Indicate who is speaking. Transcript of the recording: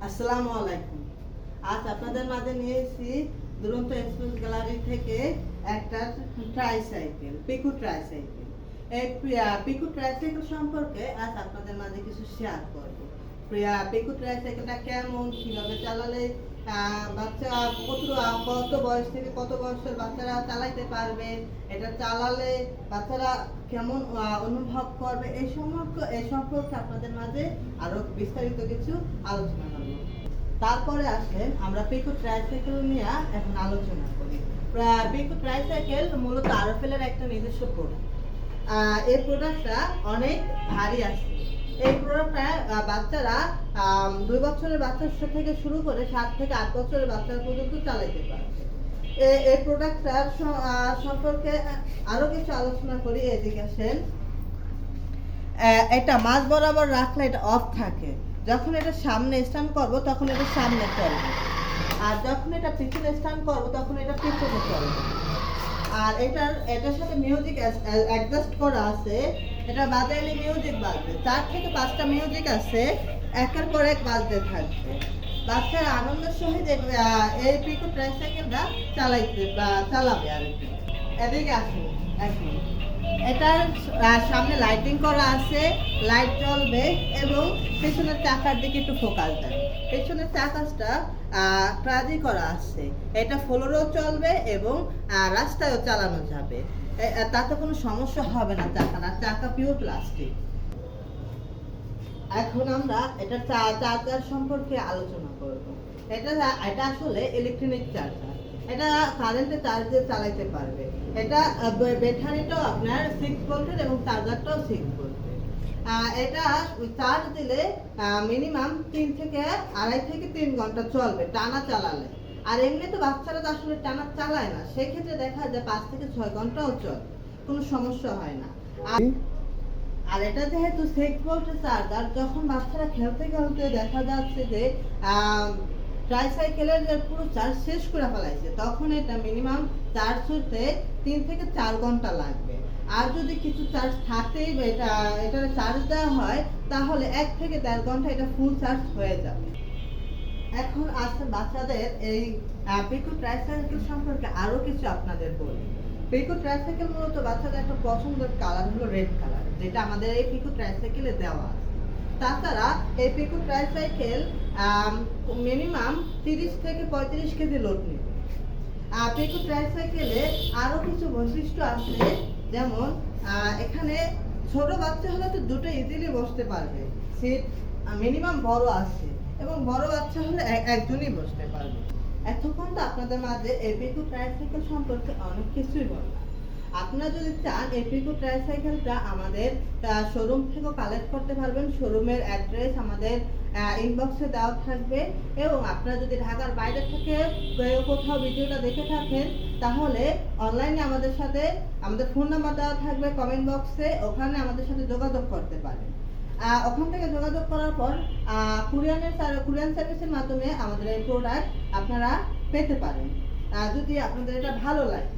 Speaker 1: আসসালামু আলাইকুম। আজ আপনাদের মাঝে নিয়ে এসেছি দুরন্ত এক্সপ্রেস গ্যালারি থেকে একটা ট্রাইসাইকেল পিকু ট্রাইসাইকেল এই পিকু ট্রাইসাইকেল সম্পর্কে আজ আপনাদের মাঝে কিছু শেয়ার করব। প্রিয়া- পিকু ট্রাইসাইকেলটা কেমন? কীভাবে চালালে বাচ্চা কত কত বয়স থেকে কত বয়সের বাচ্চারা চালাইতে পারবে? এটা চালালে বাচ্চারা কেমন অনুভব করবে? এই সম্পর্কে এই সম্পর্কে আপনাদের মাঝে আরও বিস্তারিত কিছু আলোচনা করব। তারপরে আসেন আমরা পিকো ট্রাইসাইকেল নিয়ে এখন আলোচনা করি। পিকো ট্রাইসাইকেল মূলত আরএফএল একটা নিজস্ব প্রোডাক্ট এই প্রোডাক্টটা অনেক ভারী আছে। এই প্রোডাক্টটা বাচ্চারা দুই বছরের বাচ্চার থেকে শুরু করে সাত থেকে আট বছরের বাচ্চা পর্যন্ত চালাইতে পারে এই প্রোডাক্টটার সম্পর্কে আরও কিছু আলোচনা করি, এদিকে আসেন। এটা মাঝ বরাবর রাখলে এটা অফ থাকে। যখন এটা সামনে স্ট্যান্ড করব, তখন এটা সামনে চলবে। আর যখন এটা পিছনে স্ট্যান্ড করব, তখন এটা পিছনে চলবে। আর এটার এটার সাথে মিউজিক অ্যাডজাস্ট করা আছে। এটা বাজাইলে মিউজিক বাজবে। চার থেকে পাঁচটা মিউজিক আছে, একের পর এক বাজতে থাকবে। বাচ্চারা আনন্দের সহিত এই- পিকো ট্রাইসাইকেলটা চালাইতে, বা চালাবে আর কি। এদিকে আসুন এখন এটার সামনে লাইটিং করা আছে লাইট জ্বলবে এবং পেছনের চাকার দিকে একটু ফোকাস দেন। পেছনের চাকাসটা ট্রাজি করা আছে। এটা ফ্লোরেও চলবে এবং রাস্তায়ও চালানো যাবে। তাতে কোনো সমস্যা হবে না চাকা না, চাকা পিওর প্লাস্টিক এখন আমরা এটা চার্জার সম্পর্কে আলোচনা করব। এটা এটা আসলে ইলেকট্রনিক চার্জার এটা কারেন্টে চার্জ চালাইতে পারবে। এটা ব্যাটারিটাও আপনার সিক্স ভোল্টের এবং চার্জারটাও সিক্স এটা চার্জ দিলে মিনিমাম তিন থেকে আড়াই থেকে তিন ঘণ্টা চলবে টানা চালালে। আর এমনি তো বাচ্চারা তো আসলে টানা চালায় না, সেক্ষেত্রে দেখা যায় পাঁচ থেকে ছয় ঘন্টাও চলে, কোনো সমস্যা হয় না। আর আর এটা যেহেতু সিক্স ভোল্টের চার্জার যখন বাচ্চারা খেলতে খেলতে দেখা যাচ্ছে যে ট্রাইসাইকেলের পুরো চার্জ শেষ করে ফেলাইছে, তখন এটা মিনিমাম চার্জ হতে তিন থেকে চার ঘণ্টা লাগবে। আর যদি কিছু চার্জ থাকতেই বা এটা, এটার চার্জ দেওয়া হয়, তাহলে এক থেকে দেড় ঘণ্টা এটা ফুল চার্জ হয়ে যাবে। এখন আসছে বাচ্চাদের এই পিকো ট্রাইসাইকেল সম্পর্কে আরও কিছু আপনাদের বলি। পিকো ট্রাইসাইকেল মূলত বাচ্চাদের একটা পছন্দের কালার হলো রেড কালার যেটা আমাদের এই পিকো ট্রাইসাইকেলে দেওয়া আছে। তাছাড়া এই পিকো ট্রাইসাইকেল মিনিমাম তিরিশ থেকে পঁয়ত্রিশ কেজি লোড নেবে। পিকো ট্রাইসাইকেলে আরও কিছু বৈশিষ্ট্য আছে, যেমন এখানে ছোট বাচ্চা হলে তো দুটো ইজিলি বসতে পারবে। সিট মিনিমাম বড় আছে এবং বড় বাচ্চা হলে এক- একজনই বসতে পারবে। এতক্ষণ তো আপনাদের মাঝে এপিকো ট্রাইসাইকেল সম্পর্কে অনেক কিছুই বললাম। আপনারা যদি চান এপিকো ট্রাইসাইকেলটা আমাদের শোরুম থেকেও কালেক্ট করতে পারবেন। শোরুমের অ্যাড্রেস আমাদের ইনবক্সে দেওয়া থাকবে। এবং আপনারা যদি ঢাকার বাইরে থেকে কোথাও ভিডিওটা দেখে থাকেন, তাহলে অনলাইনে আমাদের সাথে, আমাদের ফোন নাম্বার দেওয়া থাকবে কমেন্ট বক্সে ওখানে আমাদের সাথে যোগাযোগ করতে পারেন। ওখান থেকে যোগাযোগ করার পর কুরিয়ানের কুরিয়ান সার্ভিসের মাধ্যমে আমাদের এই প্রোডাক্ট আপনারা পেতে পারেন। যদি আপনাদের এটা ভালো লাগে